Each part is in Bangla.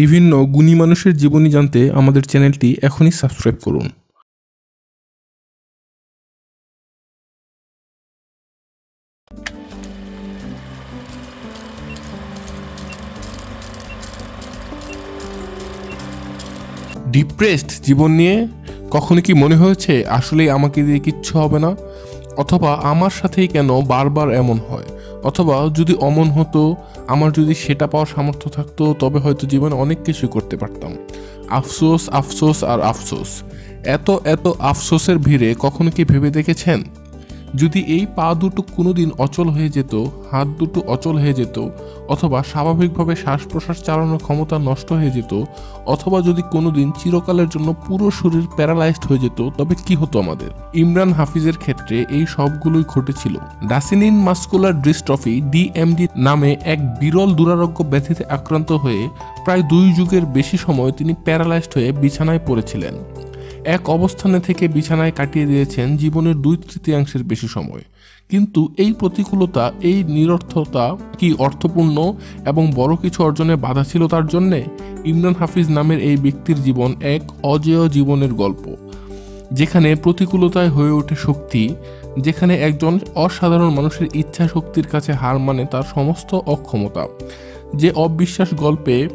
বিভিন্ন গুণী মানুষের জীবনী জানতে আমাদের চ্যানেলটি এখনই সাবস্ক্রাইব করুন। ডিপ্রেসড জীবন নিয়ে কখনো কি মনে হয়েছে, আসলেই আমাকে দিয়ে কিচ্ছু হবে না? অথবা আমার সাথেই কেন বারবার এমন হয়? অথবা যদি অমন হতো, আমার যদি সেটা পাওয়ার সামর্থ্য থাকতো, তবে হয়তো জীবনে অনেক কিছু করতে পারতাম। আফসোস আফসোস আর আফসোস। এত এত আফসোসের ভিড়ে কখনো কি ভেবে দেখেছেন? যদি এই পা দুটো কোনোদিন অচল হয়ে যেত, হাত দুটো অচল হয়ে যেত, অথবা স্বাভাবিকভাবে শ্বাস প্রশ্বাস চালানোর ক্ষমতা নষ্ট হয়ে যেত, অথবা যদি কোনোদিন চিরকালের জন্য পুরো শরীর প্যারালাইজড হয়ে যেত, তবে কি হতো আমাদের? ইমরান হাফিজের ক্ষেত্রে এই সবগুলোই ঘটেছিল। ডাসিনিন মাস্কুলার ডিস্ট্রফি ডিএমডি নামে এক বিরল দুরারোগ্য ব্যাধিতে আক্রান্ত হয়ে প্রায় দুই যুগের বেশি সময় তিনি প্যারালাইজড হয়ে বিছানায় পড়েছিলেন। এক অবস্থানে থেকে বিছানায় কাটিয়ে দিয়েছেন জীবনের দুই তৃতীয়াংশের বেশি সময়। কিন্তু এই প্রতিকূলতা, এই নিরর্থতা কি অর্থপূর্ণ এবং বড় কিছু অর্জনে বাধা ছিল তার জন্যে? ইমরান হাফিজ নামের এই ব্যক্তির জীবন এক অজেয় জীবনের গল্প, যেখানে প্রতিকূলতায় হয়ে ওঠে শক্তি, যেখানে একজন অসাধারণ মানুষের ইচ্ছা শক্তির কাছে হার মানে তার সমস্ত অক্ষমতা। যে অবিশ্বাস গল্পে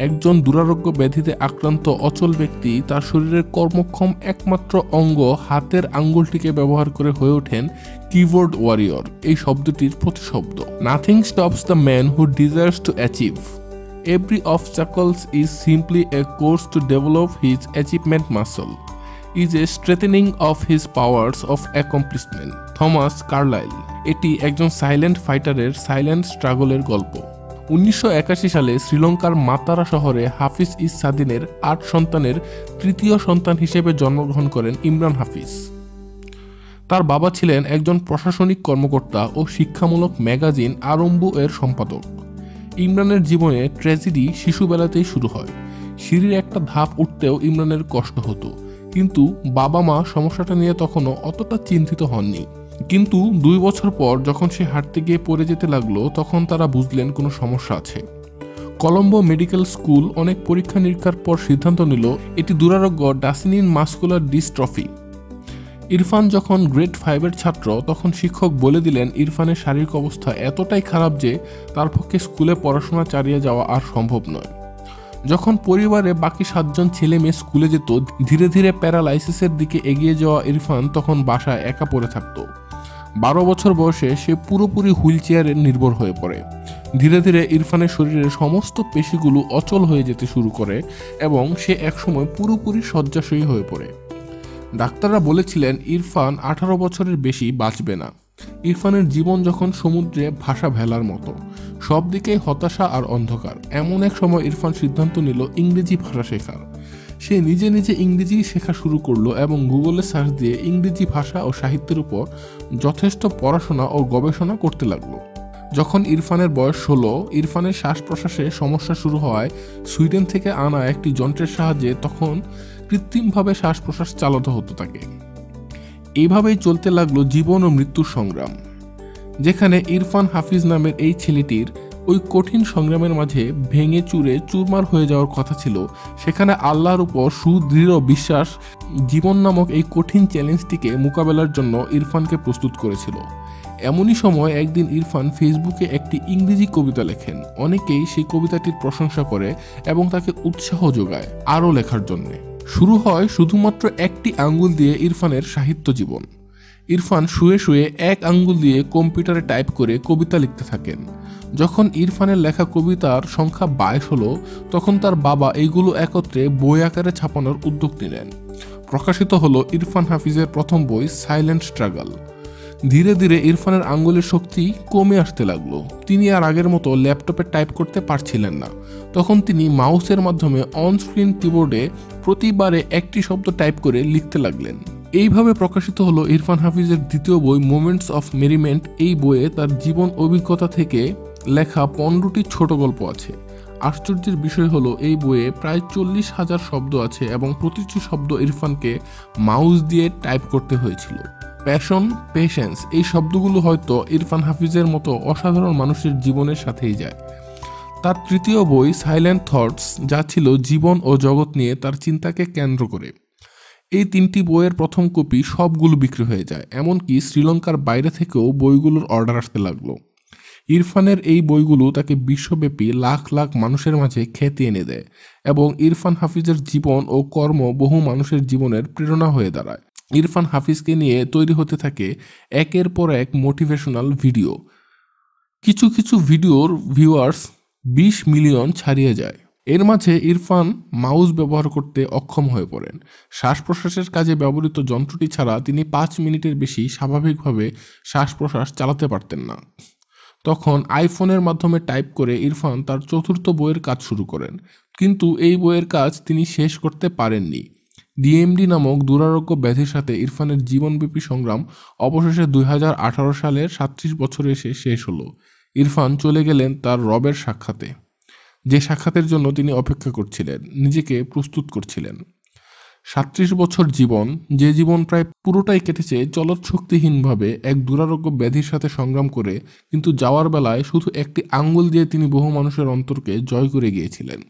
একজন দুরারোগ্য ব্যাধিতে আক্রান্ত অচল ব্যক্তি তার শরীরের কর্মক্ষম একমাত্র অঙ্গ হাতের আঙ্গুলটিকে ব্যবহার করে হয়ে ওঠেন কিবোর্ড ওয়ারিয়র। এই শব্দটির প্রতিশব্দ। Nothing stops the man who desires to achieve every of obstacles is simply a course to develop his achievement muscle is a strengthening of his powers of accomplishment Thomas Carlyle এটি একজন সাইলেন্ট ফাইটারের সাইলেন্ট স্ট্রাগলের গল্প। উনিশশো একাশি সালে শ্রীলঙ্কার মাতারা শহরে হাফিজ ইস সাদিনের আট সন্তানের তৃতীয় সন্তান হিসেবে জন্মগ্রহণ করেন ইমরান হাফিজ। তার বাবা ছিলেন একজন প্রশাসনিক কর্মকর্তা ও শিক্ষামূলক ম্যাগাজিন আরম্বু এর সম্পাদক। ইমরানের জীবনে ট্র্যাজেডি শিশুবেলাতেই শুরু হয়। সিঁড়ির একটা ধাপ উঠতেও ইমরানের কষ্ট হতো। কিন্তু বাবা মা সমস্যাটা নিয়ে তখনও অতটা চিন্তিত হননি। কিন্তু দুই বছর পর যখন সে হাঁটতে গিয়ে পড়ে যেতে লাগল, তখন তারা বুঝলেন কোনো সমস্যা আছে। কলম্বো মেডিকেল স্কুল অনেক পরীক্ষা নিরীক্ষার পর সিদ্ধান্ত নিল, এটি দুরারোগ্য ডাসিনিন মাস্কুলার ডিস্ট্রফি। ইরফান যখন গ্রেড ফাইভের ছাত্র, তখন শিক্ষক বলে দিলেন, ইরফানের শারীরিক অবস্থা এতটাই খারাপ যে তার পক্ষে স্কুলে পড়াশোনা চালিয়ে যাওয়া আর সম্ভব নয়। যখন পরিবারে বাকি সাতজন ছেলে মেয়ে স্কুলে যেত, ধীরে ধীরে প্যারালাইসিসের দিকে এগিয়ে যাওয়া ইরফান তখন বাসায় একা পড়ে থাকতো। বারো বছর বয়সে সে পুরোপুরি হুইল চেয়ারে নির্ভর হয়ে পড়ে। ধীরে ধীরে ইরফানের শরীরের সমস্ত পেশিগুলো অচল হয়ে যেতে শুরু করে এবং সে একসময় পুরোপুরি শয্যাশয়ী হয়ে পড়ে। ডাক্তাররা বলেছিলেন, ইরফান আঠারো বছরের বেশি বাঁচবে না। ইরফানের জীবন যখন সমুদ্রে ভাষা ভেলার মতো সব দিকেই হতাশা আর অন্ধকার। এমন এক সময় ইরফান সিদ্ধান্ত নিল, ইংরেজি ভাষা শেখার। সে নিজে নিজে ইংরেজি শেখা শুরু করল এবং গুগলে সার্চ দিয়ে ইংরেজি ভাষা ও সাহিত্যের উপর যথেষ্ট পড়াশোনা ও গবেষণা করতে লাগল। যখন ইরফানের বয়স ষোলো, ইরফানের শ্বাস প্রশ্বাসে সমস্যা শুরু হওয়ায় সুইডেন থেকে আনা একটি যন্ত্রের সাহায্যে তখন কৃত্রিমভাবে শ্বাস প্রশ্বাস চালাতে হতো তাকে। এইভাবেই চলতে লাগল জীবন ও মৃত্যুর সংগ্রাম, যেখানে ইরফান হাফিজ নামের এই ছেলেটির ওই কঠিন সংগ্রামের মাঝে ভেঙে চুরে চুরমার হয়ে যাওয়ার কথা ছিল। সেখানে আল্লাহর উপর সুদৃঢ় বিশ্বাস জীবন নামক এই কঠিন চ্যালেঞ্জটিকে মোকাবেলার জন্য ইরফানকে প্রস্তুত করেছিল। এমনই সময় একদিন ইরফান ফেসবুকে একটি ইংরেজি কবিতা লেখেন। অনেকেই সেই কবিতাটির প্রশংসা করে এবং তাকে উৎসাহ যোগায় আরও লেখার জন্যে। শুরু হয় শুধুমাত্র একটি আঙ্গুল দিয়ে ইরফানের সাহিত্য জীবন। ইরফান শুয়ে শুয়ে এক আঙ্গুল দিয়ে কম্পিউটারে টাইপ করে কবিতা লিখতে থাকেন। যখন ইরফানের লেখা কবিতার সংখ্যা বাইশ হলো, তখন তার বাবা এইগুলো একত্রে বই আকারে ছাপানোর উদ্যোগ নিলেন। প্রকাশিত হলো ইরফান হাফিজের প্রথম বই, সাইলেন্ট স্ট্রাগল। ধীরে ধীরে ইরফানের আঙ্গুলের শক্তি কমে আসতে লাগল। তিনি আর আগের মতো ল্যাপটপে টাইপ করতে পারছিলেন না। তখন তিনি মাউসের মাধ্যমে অন স্ক্রিন কিবোর্ডে প্রতিবারে একটি শব্দ টাইপ করে লিখতে লাগলেন। এইভাবে প্রকাশিত হলো ইরফান হাফিজের দ্বিতীয় বই মোমেন্টস অফ মেরিমেন্ট এই বইয়ে তার জীবন অভিজ্ঞতা থেকে লেখা পনেরোটি ছোট গল্প আছে। আশ্চর্যের বিষয় হলো এই বইয়ে প্রায় চল্লিশ হাজার শব্দ আছে এবং প্রতিটি শব্দ ইরফানকে মাউস দিয়ে টাইপ করতে হয়েছিল। প্যাশন পেশেন্স এই শব্দগুলো হয়তো ইরফান হাফিজের মতো অসাধারণ মানুষের জীবনের সাথেই যায়। তার তৃতীয় বই সাইলেন্ট থটস যা ছিল জীবন ও জগৎ নিয়ে তার চিন্তাকে কেন্দ্র করে। এই তিনটি বইয়ের প্রথম কপি সবগুলো বিক্রি হয়ে যায়, এমনকি শ্রীলঙ্কার বাইরে থেকেও বইগুলোর অর্ডার আসতে লাগল। ইরফানের এই বইগুলো তাকে বিশ্বব্যাপী লাখ লাখ মানুষের মাঝে খ্যাতি এনে দেয় এবং ইরফান হাফিজের জীবন ও কর্ম বহু মানুষের জীবনের প্রেরণা হয়ে দাঁড়ায়। ইরফান হাফিজকে নিয়ে তৈরি হতে থাকে একের পর এক মোটিভেশনাল ভিডিও। কিছু কিছু ভিডিওর ভিউয়ার্স বিশ মিলিয়ন ছাড়িয়ে যায়। এর মাঝে ইরফান মাউস ব্যবহার করতে অক্ষম হয়ে পড়েন। শ্বাস প্রশ্বাসের কাজে ব্যবহৃত যন্ত্রটি ছাড়া তিনি পাঁচ মিনিটের বেশি স্বাভাবিকভাবে শ্বাস প্রশ্বাস চালাতে পারতেন না। তখন আইফোনের মাধ্যমে টাইপ করে ইরফান তার চতুর্থ বইয়ের কাজ শুরু করেন। কিন্তু এই বইয়ের কাজ তিনি শেষ করতে পারেননি। ডিএমডি নামক দুরারোগ্য ব্যাধির সাথে ইরফানের জীবনব্যাপী সংগ্রাম অবশেষে দুই হাজার আঠারো সালের সাতত্রিশ বছরে এসে শেষ হলো। ইরফান চলে গেলেন তার রবের সাক্ষাতে। যে সাক্ষাতের জন্য তিনি অপেক্ষা করছিলেন, নিজেকে প্রস্তুত করছিলেন। সাত্রিশ বছর জীবন, যে জীবন প্রায় পুরোটাই কেটেছে চলৎশক্তিহীনভাবে এক দুরারোগ্য ব্যাধির সাথে সংগ্রাম করে, কিন্তু যাওয়ার বেলায় শুধু একটি আঙ্গুল দিয়ে তিনি বহু মানুষের অন্তরকে জয় করে গিয়েছিলেন।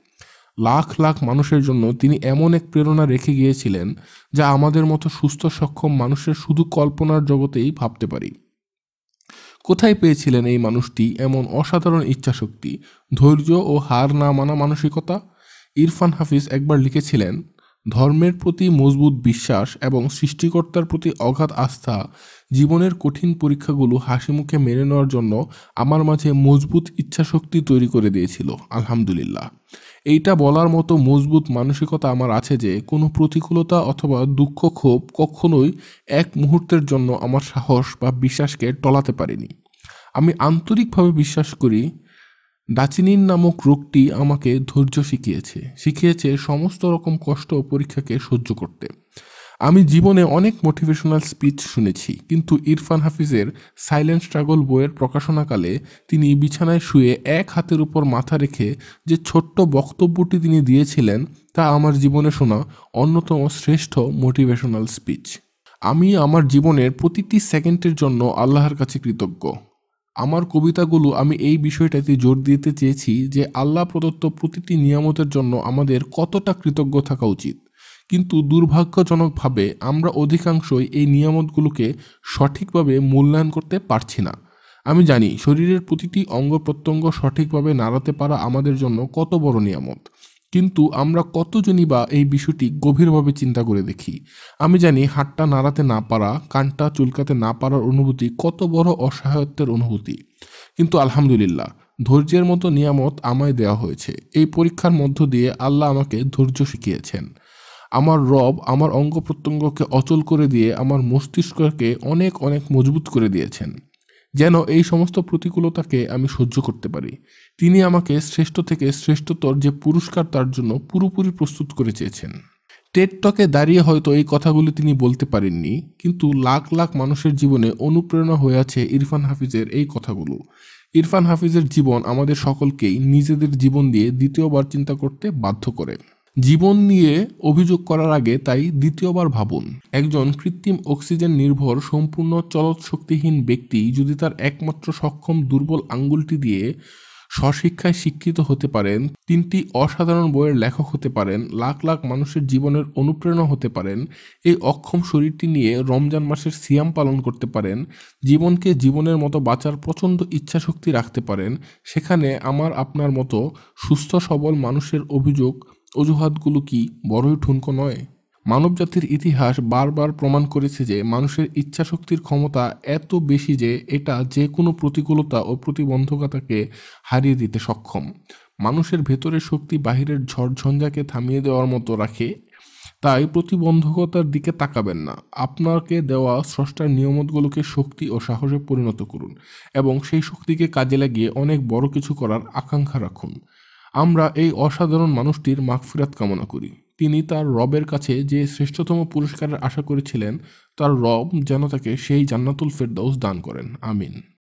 লাখ লাখ মানুষের জন্য তিনি এমন এক প্রেরণা রেখে গিয়েছিলেন, যা আমাদের মতো সুস্থ, সক্ষম মানুষের শুধু কল্পনার জগতেই ভাবতে পারি। কোথায় পেয়েছিলেন এই মানুষটি এমন অসাধারণ ইচ্ছাশক্তি, ধৈর্য ও হার না মানা মানসিকতা? ইরফান হাফিজ একবার লিখেছিলেন ধর্মের প্রতি মজবুত বিশ্বাস এবং সৃষ্টিকর্তার প্রতি অগাধ আস্থা জীবনের কঠিন পরীক্ষাগুলো হাসি মুখে মেনে নেওয়ার জন্য আমার মাঝে মজবুত ইচ্ছাশক্তি তৈরি করে দিয়েছিল, আলহামদুলিল্লাহ। এইটা বলার মতো মজবুত মানসিকতা আমার আছে যে, কোনো প্রতিকূলতা অথবা দুঃখ ক্ষোভ কখনোই এক মুহূর্তের জন্য আমার সাহস বা বিশ্বাসকে টলাতে পারিনি। আমি আন্তরিকভাবে বিশ্বাস করি ডাচিনিন নামক রোগটি আমাকে ধৈর্য শিখিয়েছে শিখিয়েছে সমস্ত রকম কষ্ট ও পরীক্ষাকে সহ্য করতে। আমি জীবনে অনেক মোটিভেশনাল স্পিচ শুনেছি, কিন্তু ইরফান হাফিজের সাইলেন্ট স্ট্রাগল বইয়ের প্রকাশনাকালে তিনি বিছানায় শুয়ে এক হাতের উপর মাথা রেখে যে ছোট্ট বক্তব্যটি তিনি দিয়েছিলেন, তা আমার জীবনে শোনা অন্যতম শ্রেষ্ঠ মোটিভেশনাল স্পিচ আমি আমার জীবনের প্রতিটি সেকেন্ডের জন্য আল্লাহর কাছে কৃতজ্ঞ। আমার কবিতাগুলো আমি এই বিষয়টাতে জোর দিতে চেয়েছি যে আল্লাহ প্রদত্ত প্রতিটি নিয়ামতের জন্য আমাদের কতটা কৃতজ্ঞ থাকা উচিত। কিন্তু দুর্ভাগ্যজনকভাবে আমরা অধিকাংশই এই নিয়ামতগুলোকে সঠিকভাবে মূল্যায়ন করতে পারছি না। আমি জানি শরীরের প্রতিটি অঙ্গ প্রত্যঙ্গ সঠিকভাবে নাড়াতে পারা আমাদের জন্য কত বড় নিয়ামত। কিন্তু আমরা কতজনই বা এই বিষয়টি গভীরভাবে চিন্তা করে দেখি? আমি জানি হাতটা নাড়াতে না পারা, কানটা চুলকাতে না পারার অনুভূতি কত বড় অসহায়ত্বের অনুভূতি। কিন্তু আলহামদুলিল্লাহ, ধৈর্যের মতো নিয়ামত আমায় দেওয়া হয়েছে। এই পরীক্ষার মধ্য দিয়ে আল্লাহ আমাকে ধৈর্য শিখিয়েছেন। আমার রব আমার অঙ্গ প্রত্যঙ্গকে অচল করে দিয়ে আমার মস্তিষ্ককে অনেক অনেক মজবুত করে দিয়েছেন। যেন এই সমস্ত প্রতিকূলতাকে আমি সহ্য করতে পারি। তিনি আমাকে শ্রেষ্ঠ থেকে শ্রেষ্ঠতর যে পুরস্কার তার জন্য পুরোপুরি প্রস্তুত করে চেয়েছেন। টেট টকে দাঁড়িয়ে হয়তো এই কথাগুলি তিনি বলতে পারেননি, কিন্তু লাখ লাখ মানুষের জীবনে অনুপ্রেরণা হয়ে আছে ইরফান হাফিজের এই কথাগুলো। ইরফান হাফিজের জীবন আমাদের সকলকেই নিজেদের জীবন দিয়ে দ্বিতীয়বার চিন্তা করতে বাধ্য করে। জীবন নিয়ে অভিযোগ করার আগে তাই দ্বিতীয়বার ভাবুন। একজন কৃত্রিম অক্সিজেন নির্ভর, সম্পূর্ণ চলৎ শক্তিহীন ব্যক্তি যদি তার একমাত্র সক্ষম দুর্বল আঙ্গুলটি দিয়ে স্বশিক্ষায় শিক্ষিত হতে পারেন, তিনটি অসাধারণ বইয়ের লেখক হতে পারেন, লাখ লাখ মানুষের জীবনের অনুপ্রেরণা হতে পারেন, এই অক্ষম শরীরটি নিয়ে রমজান মাসের সিয়াম পালন করতে পারেন, জীবনকে জীবনের মতো বাঁচার প্রচণ্ড ইচ্ছাশক্তি রাখতে পারেন, সেখানে আমার আপনার মতো সুস্থ সবল মানুষের অভিযোগ অজুহাতগুলো কি বড়ই ঠুনকো নয়? মানবজাতির ইতিহাস বারবার প্রমাণ করেছে যে মানুষের ইচ্ছাশক্তির ক্ষমতা এত বেশি যে এটা যে কোনো প্রতিকূলতা ও প্রতিবন্ধকতাকে হারিয়ে দিতে সক্ষম। মানুষের ভেতরের শক্তি বাহিরের ঝড়ঝঞ্ঝাকে থামিয়ে দেওয়ার মতো রাখে। তাই প্রতিবন্ধকতার দিকে তাকাবেন না। আপনাকে দেওয়া স্রষ্টার নিয়মতগুলোকে শক্তি ও সাহসে পরিণত করুন এবং সেই শক্তিকে কাজে লাগিয়ে অনেক বড় কিছু করার আকাঙ্ক্ষা রাখুন। আমরা এই অসাধারণ মানুষটির মাগফিরাত কামনা করি। তিনি তার রবের কাছে যে শ্রেষ্ঠতম পুরস্কারের আশা করেছিলেন, তার রব যেন তাকে সেই জান্নাতুল ফেরদৌস দান করেন। আমিন।